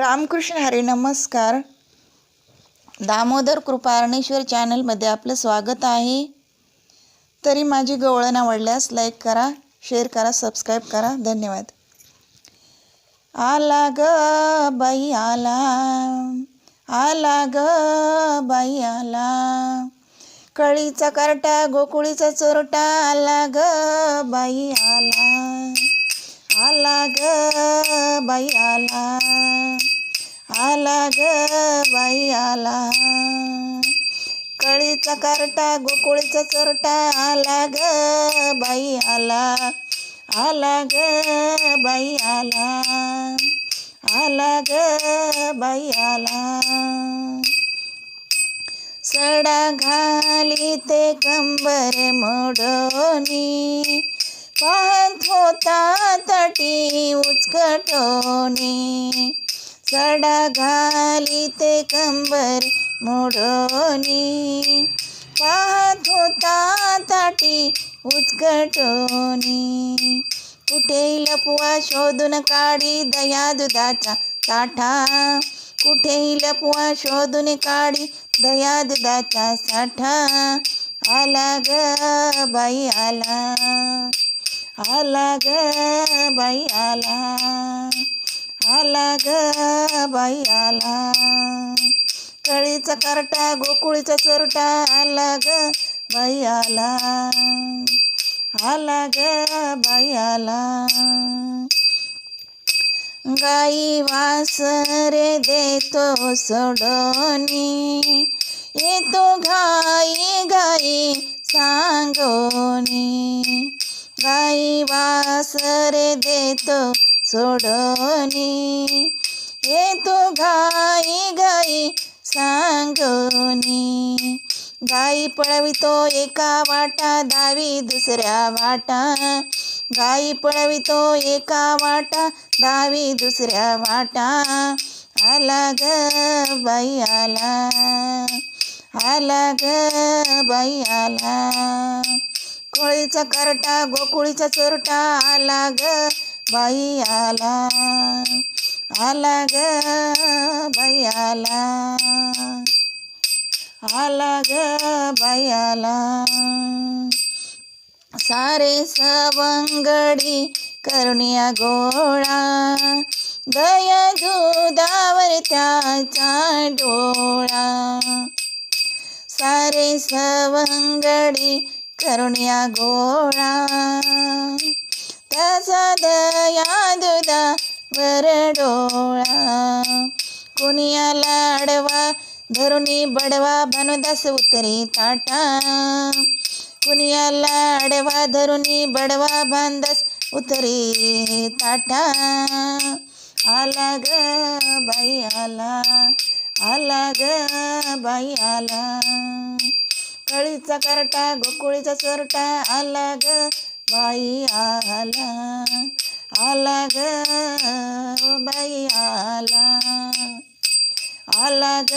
रामकृष्ण हरी नमस्कार. दामोदर कृपारणेश्वर चॅनलमध्ये आपलं स्वागत आहे. तरी माझी गवळण आवडल्यास लाईक करा शेअर करा सबस्क्राईब करा. धन्यवाद. आला ग बाई आला. आला ग बाई आला. कळीचा करटा गोकुळीचा चोरटा आला ग बाई आला. आला ग बाई आला. आला ग बाई आला. कळीचा कारटा गोकुळीचा चोरटा आला ग बाई आला. आला ग बाई आला. आला ग बाई आला. सडा घाली ते कंबर मोडोनी. पाहत होता तटी उचकटोनी. सडा घाली ते कंबर मोडोनी. पाहत होता ताटी उचकटोनी. कुठे लपवा शोधून काढी दया दुधाचा साठा. कुठे लपवा शोधून काढी दया दुधाचा साठा. आला ग बाई आला. आला ग बाई आला. आला ग बाई आला. कळीचा करटा गोकुळीचा चोरटा आला ग बाई आला. आला ग बाई आला. गाई वासरे देतो सोडोनी. येतो घाई घाई सांगोनी. गाई वासरे देतो सोडोनी तो घाई घाई सांगोनी गाई पळवितो एका वाटा दावी दुसऱ्या वाटा. गाई पळवितो एका वाटा दावी दुसऱ्या वाटा. आला ग बाई आला. आला ग बाई आला. कोळीचा करटा गोकुळीचा चोरटा आला ग बाई आला आला ग बाई आला आला ग बाई आला सारे सवंगडी करुणिया गोळा. दया दुधावर त्याचा डोळा. सारे सवंगडी करुणिया गोळा. त्याचा दया दुधावर डोळा कुणिया लाडवा धरुणी बडवा भानुदास उतरी ताटा. कुणिया लाडवा धरुणी बडवा भानदास उतरी ताटा. आला ग बाई आला. आला ग बाई आला. कळीचा करटा गोकुळीचा चोरटा आला ग बाई आला आला ग बाई आला. आला ग